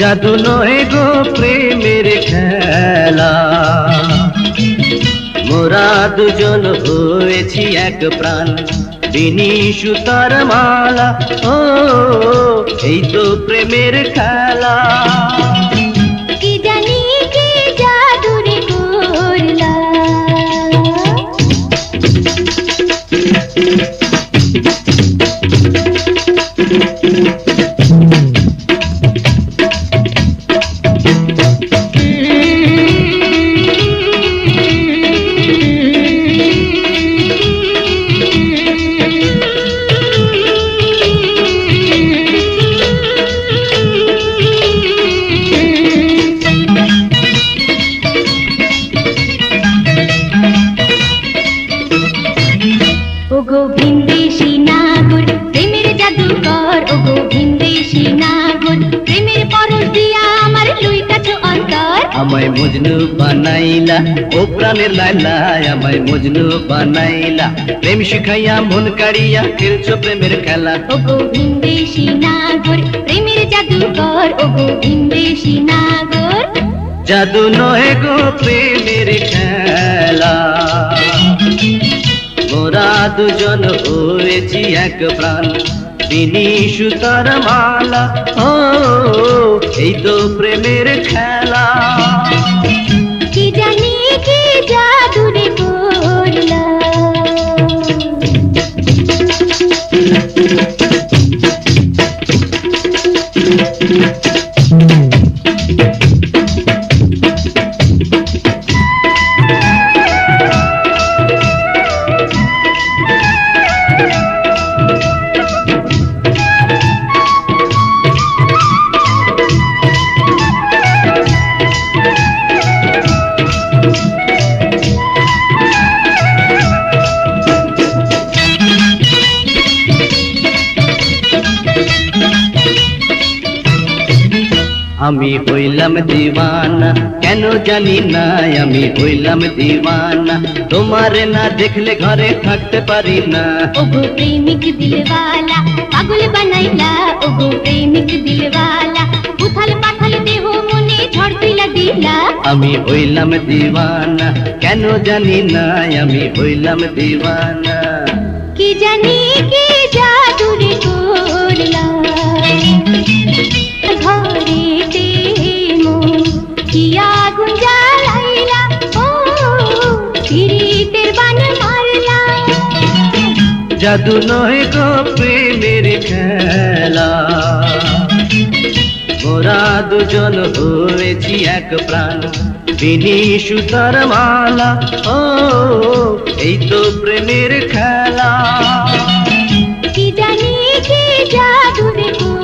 জাদু নয় গো প্রেমের খেলা। মোরা দুজন হয়েছি এক প্রাণ, বিনি সুতার মালা, ও, এই তো প্রেমের খেলা। কি জানি ওগো ভিনদেশি নাগর প্রেমের জাদুকর ওগো ভিনদেশি নাগর প্রেমের পরশ দিয়া আমার লুইটাছ অন্তর। আমায় মজনু বানাইলা ও প্রাণের লাইলা আমায় মজনু বানাইলা প্রেম শিখাইয়া মন কাড়িয়া খেলছো প্রেমের খেলা। ওগো ভিনদেশি নাগর প্রেমের জাদুকর ওগো ভিনদেশি নাগর জাদু নয় গো প্রেমের খেলা। দুজন হয়েছি এক প্রাণ। বিনি সুতার মালা, ও, এই তো প্রেমের খেলা। কি জানি কি আমি হইলাম দিওয়ানা। কেন জানি না আমি হইলাম দিওয়ানা। তোমার না দেখলে ঘরে থাকতে পারি না। ওগো প্রেমিক দিলওয়ালা পাগল বানাইলা। ওগো প্রেমিক দিলওয়ালা উথাল পাথাল দেহ মনে ঝড় তুইলা দিলা। আমি হইলাম দিওয়ানা। কেন জানি না আমি হইলাম দিওয়ানা। কি জানি কি জাদুরে করলা জাদু নয় গো প্রেমের খেলা। মোরা দুজন হয়েছি এক প্রাণ। বিনি সুতার মালা, ও, এই তো প্রেমের খেলা। কি জানি কি জাদুরে করলা